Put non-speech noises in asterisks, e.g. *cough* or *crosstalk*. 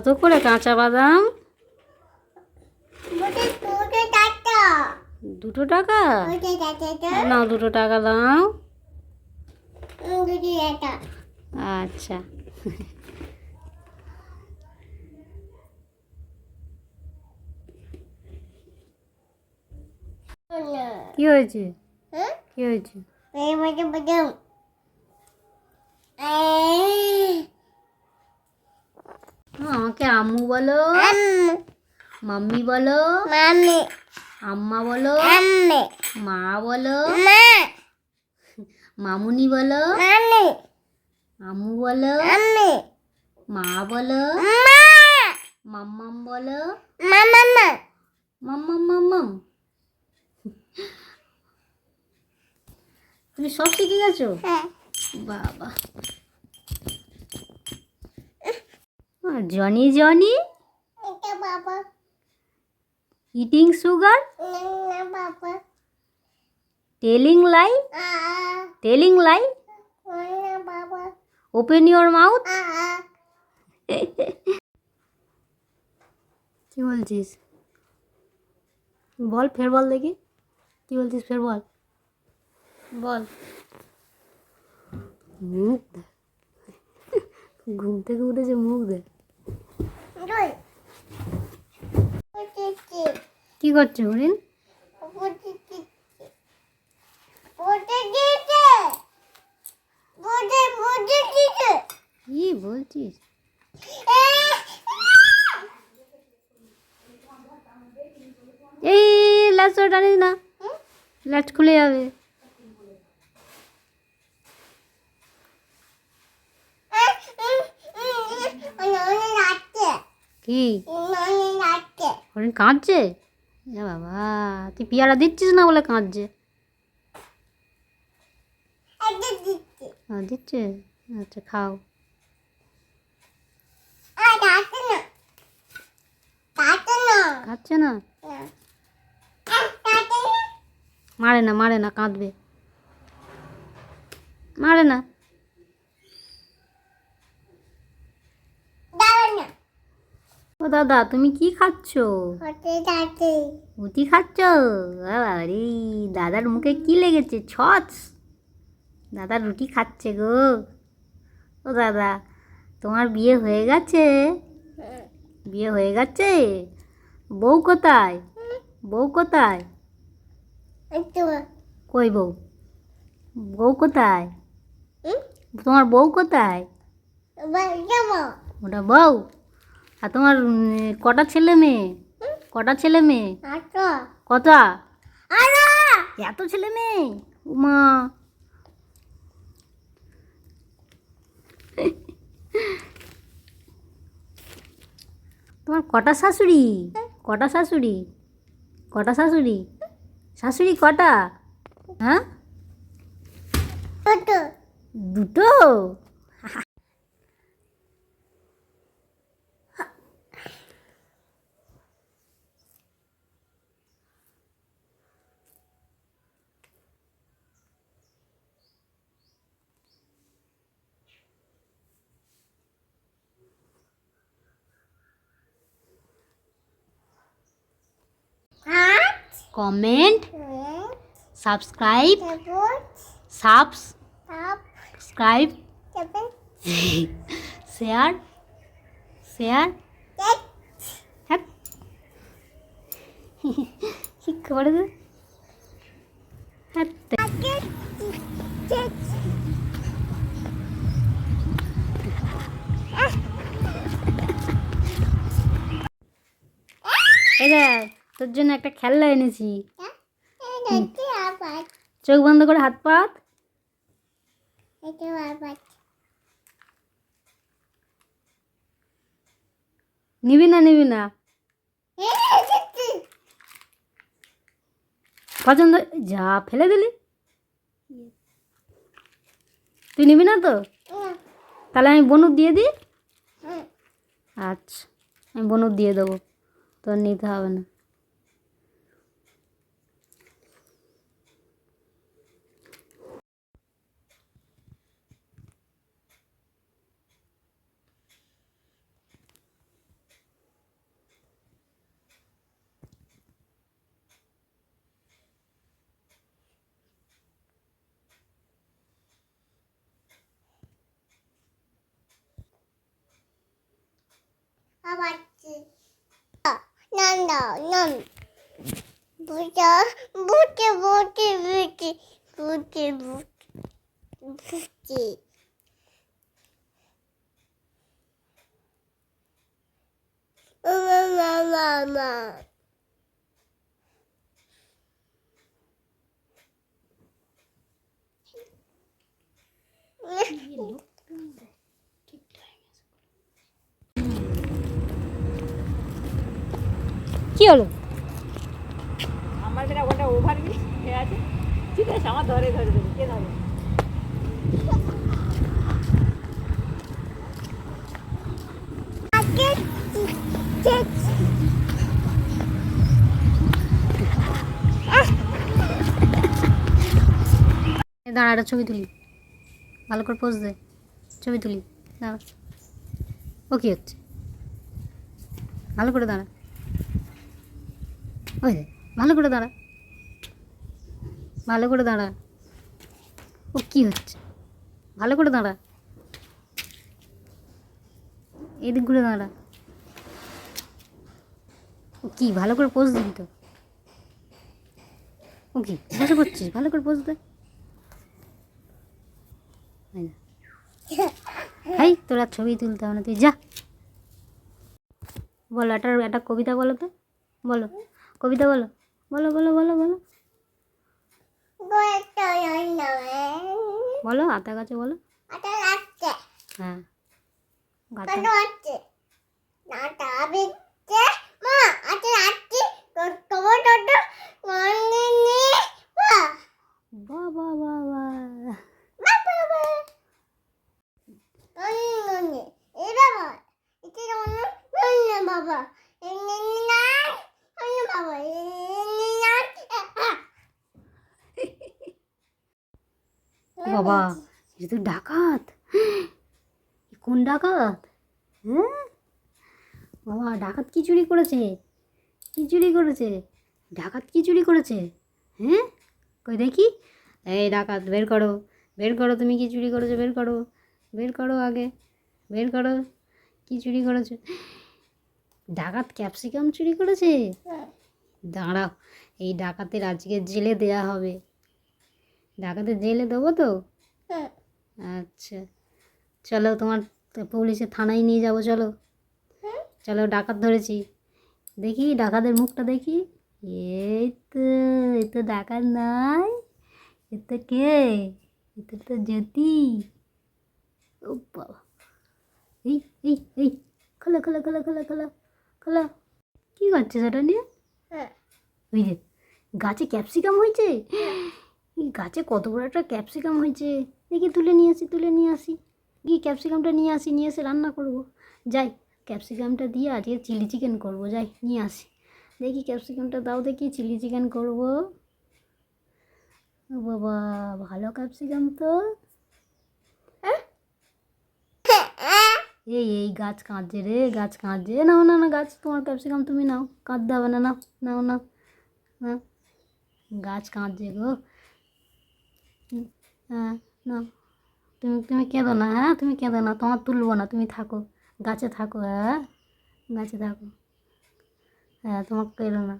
কত করে কাঁচা বাদাম? দুটো টাকা। নাও দুটো টাকা দাও। আচ্ছা। কি হয়েছে? হ্যাঁ? কি হয়েছে? আমাকে আম্মু বলো মাম্মি বলো মামি আম্মা বলো আম্মে। মা বলো মা। মামুনি বলো মামি আম্মু বলো আম্মি। মা বলো মা। মাম্মাম বলো মামা মা মাম্মাম মাম্মাম। তুমি সব শিখে গেছো? হ্যাঁ। বাবা। আহ, জনি জনি? এটা বাবা। ইটিং সুগার না বাবা। টেলিং লাই টেলিং লাই না বাবা। ওপেন ইওর মাউথ কি বলছিস? বল ফের বল দেখি। কি বলছিস ফের বল? বল। মুখ ঘুম থেকে উঠেছে মুখ দে দুই বটে কি করছে হরিণ? কি বলছিস? এই লাচ টানিস না। লাচ খুলে যাবে। কি? হরিণ কাঁদছে। এ বাবা তুই পেয়ারা দিচ্ছিস না বলে কাঁদছে? দিচ্ছে। আচ্ছা খাও। খাচ্ছে না? মারে না মারে না কাঁদবে। মারে না। ও দাদা তুমি কি খাচ্ছ? রুটি খাচ্ছ? আরে দাদার মুখে কি লেগেছে? ছচ। দাদা রুটি খাচ্ছে গো। ও দাদা তোমার বিয়ে হয়ে গেছে? বিয়ে হয়ে গেছে? বউ কোথায়? বউ কোথায়? কই বউ? বউ কোথায়? তোমার বউ কোথায়? ওটা বউ? আর তোমার কটা ছেলে মেয়ে? কটা ছেলে মেয়ে? কটা? এত ছেলে মেয়ে? উমা। তোমার কটা শাশুড়ি? কটা শাশুড়ি? কটা শাশুড়ি? শাশুড়ি কটা? হ্যাঁ? দুটো? Comment subscribe subscribe share share কি করে এই দেখ তোর জন্য একটা খেলনা এনেছি। চোখ বন্ধ করে হাত পাত। নিবি না নিবি না। পছন্দ? যা ফেলে দিলি। তুই নিবি না তো? তাহলে আমি বনুর দিয়ে দিই? আচ্ছা আমি বনুর দিয়ে দেবো। তোর নিতে হবে না। না না না বুঝা বুঝে বুঝে বুঝে বুঝে বুঝে বুঝে মা মা মা কি হলো? আমার বেটা ওটা ওভার আছে? ঠিক আছে আমার ধরে ধরে দেবে কে ধরে? আগে দাঁড়া একটা ছবি তুলি। ভালো করে পোজ দে। ছবি তুলি। দাঁড়া। ও কি হচ্ছে। ভালো করে দাঁড়া। ওই ভালো করে দাঁড়া। ভালো করে দাঁড়া। ও, কি হচ্ছে? ভালো করে দাঁড়া। এদিক ঘুরে দাঁড়া। ও, কি, ভালো করে পোজ দিবি তো? ও, কি, বসে করছিস ভালো করে পোজ দে। হাই তোরা ছবি তুলতে হবে না, তুই যা। বলো, একটা একটা কবিতা বলো তো। বলো। কবিতা বলো। বলো বলো বলো বলো। বলো আতা গাছে বলো। হ্যাঁ গাছে কত আছে নাটা বিচ্ছে মা আটা আছে তোর কবর তোর মনে নে মা বা বা বা বা বাবা বাবা মনে এ বাবা এটা মনে মনে বাবা এনে না মনে বাবা এনে না বাবা এটা তো ডাকাত। *gasps* কোন ডাকাত? হ্যাঁ? বাবা ডাকাত কি চুরি করেছে? কি চুরি করেছে? ডাকাত কি চুরি করেছে? হ্যাঁ? কই দেখি। এই ডাকাত বের করো। বের করো তুমি কি চুরি করেছ? বের করো। বের করো আগে। বের করো। কি চুরি করেছ? ডাকাত ক্যাপসিকাম চুরি করেছে? দাঁড়াও এই ডাকাতের আজকে জেলে দেয়া হবে। ডাকাতের জেলে দেবো তো? আচ্ছা। চলো তোমার তো পুলিশে থানায় নিয়ে যাব চলো। চলো ডাকাত ধরেছি। দেখি ডাকাতের মুখটা দেখি। এই তো এ তো ডাকাত নাই। এ তো কে? এটা তো জ্যোতি। ও বাবা। এই এই এই। খোলো খোলো খোলো খোলো খোলো খোলো। কী করছে সেটা নিয়ে? ওই যে গাছে ক্যাপসিকাম হয়েছে? এই গাছে কত বড় একটা ক্যাপসিকাম হয়েছে। দেখি তুলে নিয়ে আসি, তুলে নিয়ে আসি। গিয়ে ক্যাপসিকামটা নিয়ে আসি, নিয়ে এসে রান্না করব। যাই ক্যাপসিকামটা দিয়ে আজকে চিলি চিকেন করব। যাই, নিয়ে আসি। দেখি ক্যাপসিকামটা দাও দেখি চিলি চিকেন করব। বাবা, ভালো ক্যাপসিকাম তো। এই এই, গাছ কাঁদছে রে, গাছ কাঁদছে। নাও, না না, গাছ, তোমার ক্যাপসিকাম তুমি নাও। কাঁদতে হবে না, নাও নাও নাও। হ্যাঁ? গাছ কাঁদছে গো। না তুমি তুমি কেঁদো না হ্যাঁ? তুমি কেঁদো না, তোমার তুলবো না, তুমি থাকো। গাছে থাকো হ্যাঁ? গাছে থাকো। হ্যাঁ তোমাকে কেঁদো না।